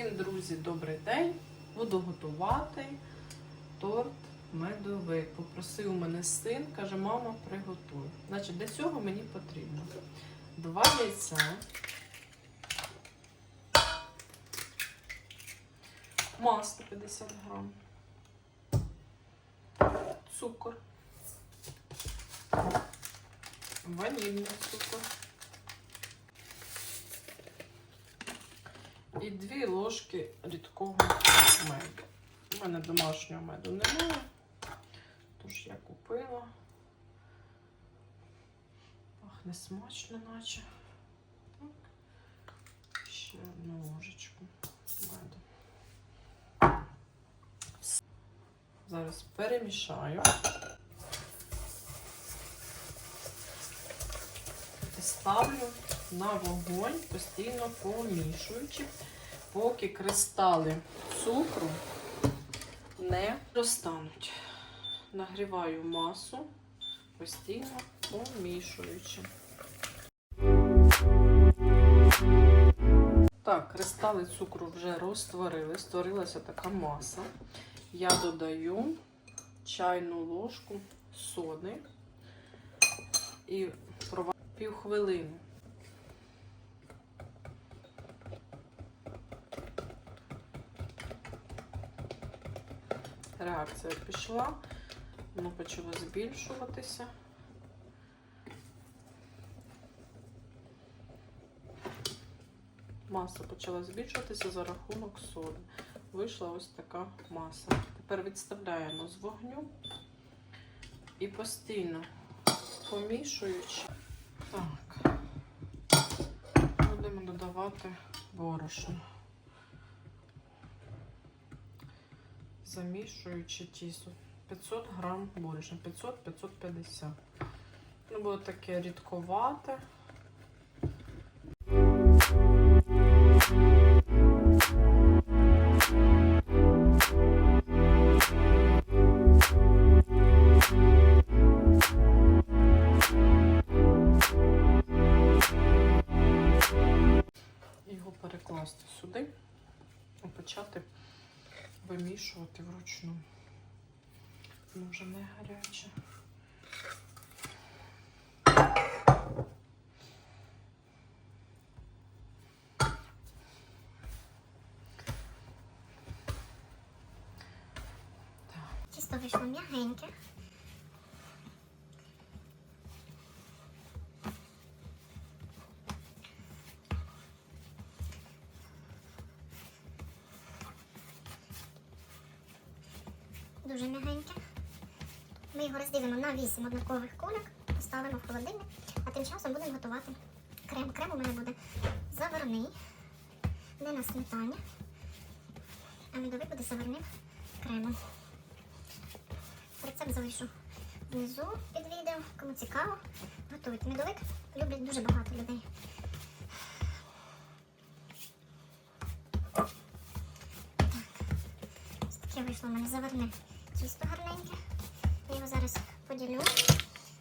Всім, друзі, добрий день. Буду готувати торт медовий. Попросив у мене син, каже, мама, приготуй. Значить, для цього мені потрібно два яйця, масло 50 грам, цукор, ванільний цукор. І дві ложки рідкого меду. У мене домашнього меду немає, тож я купила. Пахне смачно, наче. Так. Ще одну ложечку меду. Зараз перемішаю. І ставлю на вогонь, постійно помішуючи, поки кристали цукру не розтануть. Нагріваю масу, постійно помішуючи. Так, кристали цукру вже розтворили, створилася така маса. Я додаю чайну ложку соди і проварю півхвилини. Реакція пішла, воно почало збільшуватися. Маса почала збільшуватися за рахунок соди. Вийшла ось така маса. Тепер відставляємо з вогню і постійно помішуючи. Так, будемо додавати борошно. Замішуючи тісто. 500 грам борошна, 500-550. Ну, було таке рідковате. Вимішувати вручну. Воно вже не гаряче. Тісто вийшло м'ягеньке. Дуже м'ягеньке. Ми його розділимо на 8 однакових кульок, поставимо в холодильник, а тим часом будемо готувати крем. Крем у мене буде заварний, не на сметані, а медовий буде заварним кремом. Рецепт залишу внизу під відео. Кому цікаво, готуйте. Медовик люблять дуже багато людей. Так. Ось таке вийшло у мене заварне тісто гарненьке. Я його зараз поділю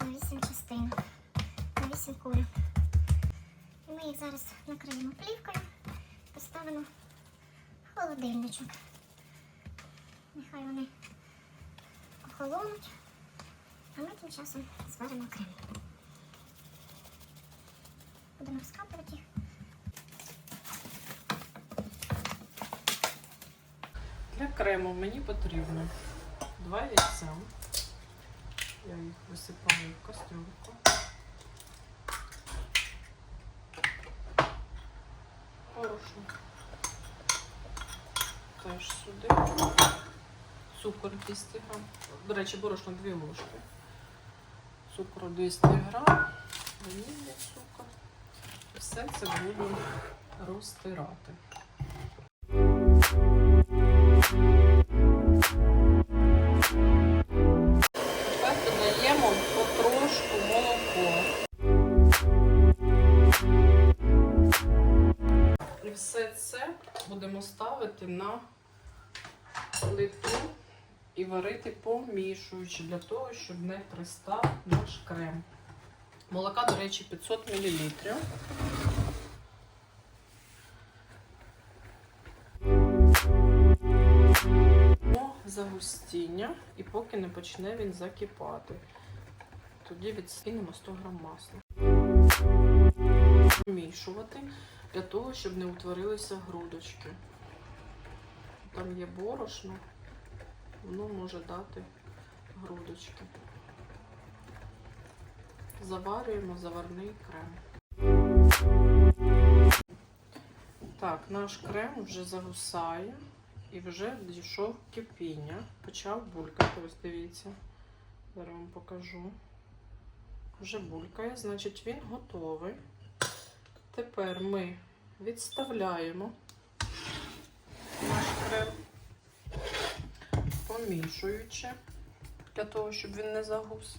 на 8 частин, на 8 кульок. І ми їх зараз накриємо плівкою, поставимо в холодильничок. Нехай вони охолонуть, а ми тим часом зваримо крем. Будемо розкапувати їх. Для крему мені потрібно два яйця. Я їх висипаю в кастрюльку. Порошно. Теж сюди. Цукор 200 грам. До речі, борошно 2 ложки. Цукру 200 грам. Ванільний цукор. Все це буду розтирати. Ставити на плиту і варити помішуючи для того, щоб не пристав наш крем. Молока, до речі, 500 мл. загустіння і поки не почне він закипати. Тоді відскинемо 100 грам масла. Вмішувати для того, щоб не утворилися грудочки. Там є борошно, воно може дати грудочки. Заварюємо заварний крем. Так, наш крем вже загусає і вже дійшов кипіння. Почав булькати, ось дивіться. Зараз вам покажу. Вже булькає, значить він готовий. Тепер ми відставляємо наш крем, помішуючи, для того, щоб він не загус.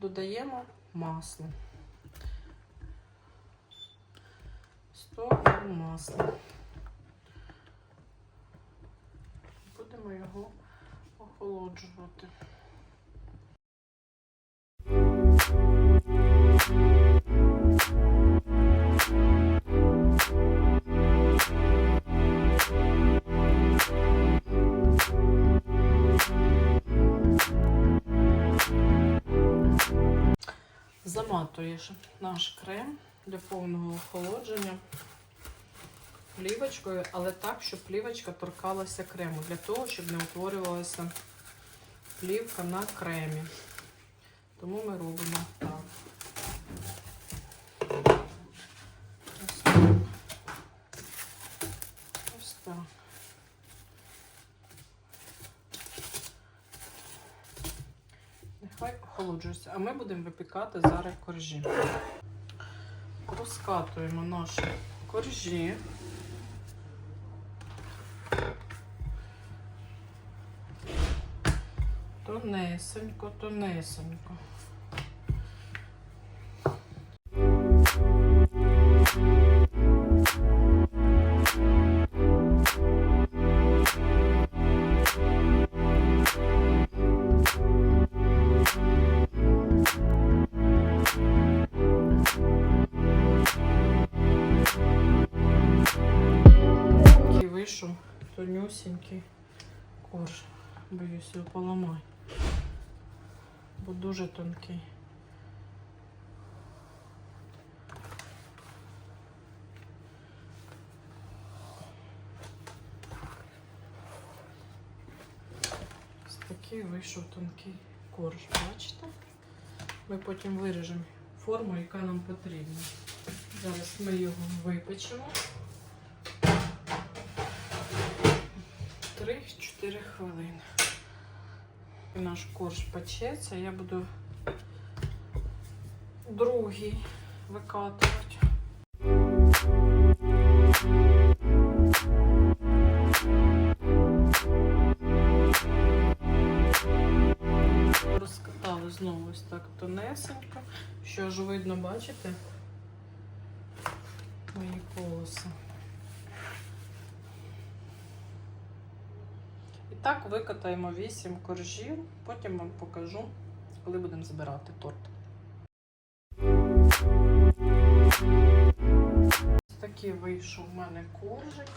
Додаємо масло. 100 грам масла. Будемо його охолоджувати. Заматуєш наш крем для повного охолодження плівочкою, але так, щоб плівочка торкалася крему, для того, щоб не утворювалася плівка на кремі. Тому ми робимо так. Ось так. Ось так. Охолоджується. А ми будемо випікати зараз коржі. Розкатуємо наші коржі. Тонесенько, тонесенько. Тонюсенький корж. Боюсь його поламати. Бо дуже тонкий. Ось такий вийшов тонкий корж, бачите? Ми потім виріжемо форму, яка нам потрібна. Зараз ми його випечемо. 3-4 хвилини. Наш корж печеться, я буду другий викатувати. Розкатали знову ось так тонесенько, що аж видно, бачите, мої полоси. Так викатаємо 8 коржів, потім вам покажу, коли будемо збирати торт. Ось такий вийшов у мене коржик.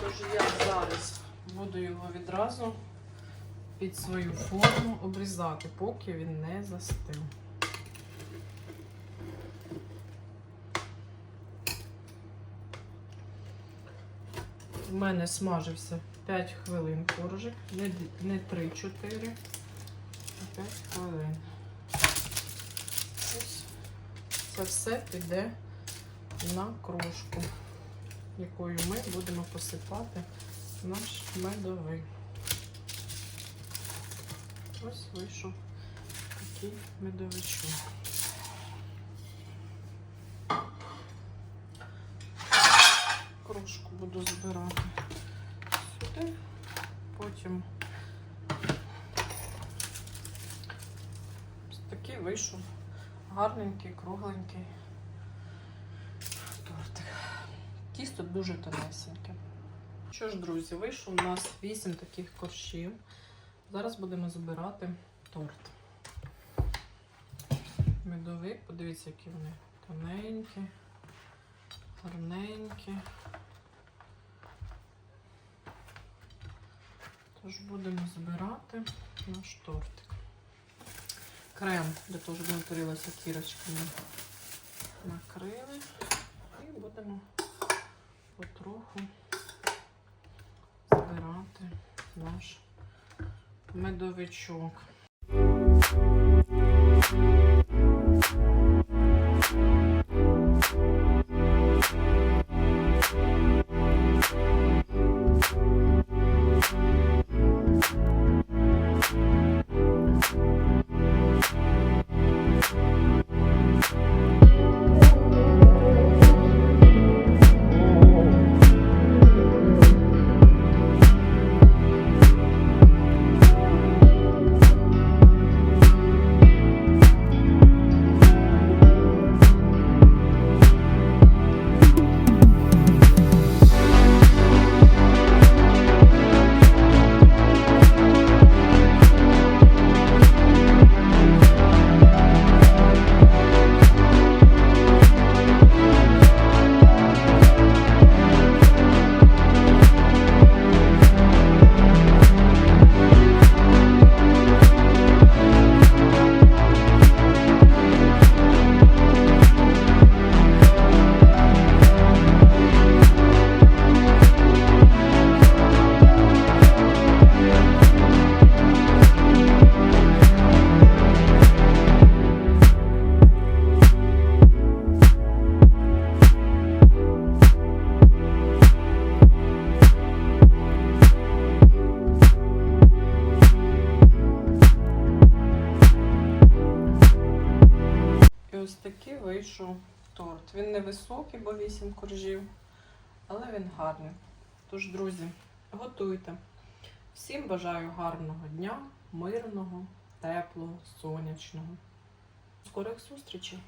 Тож я зараз буду його відразу під свою форму обрізати, поки він не застив. У мене смажився 5 хвилин коржик, не, не 3-4, а 5 хвилин. Ось це все піде на крошку, якою ми будемо посипати наш медовий. Ось вийшов такий медовичок. Крошку буду збирати потім такий вийшов гарненький, кругленький тортик. Тісто дуже тонесеньке. Що ж, друзі, вийшов у нас 8 таких коржів. Зараз будемо збирати торт. Медовик, подивіться, які вони тоненькі, гарненькі. Тож будемо збирати наш тортик. Крем щоб не варилася кірочками. Накрили і будемо потроху збирати наш медовичок. Ось такий вийшов торт. Він невисокий, бо 8 коржів, але він гарний. Тож, друзі, готуйте. Всім бажаю гарного дня, мирного, теплого, сонячного. Скорих зустрічей!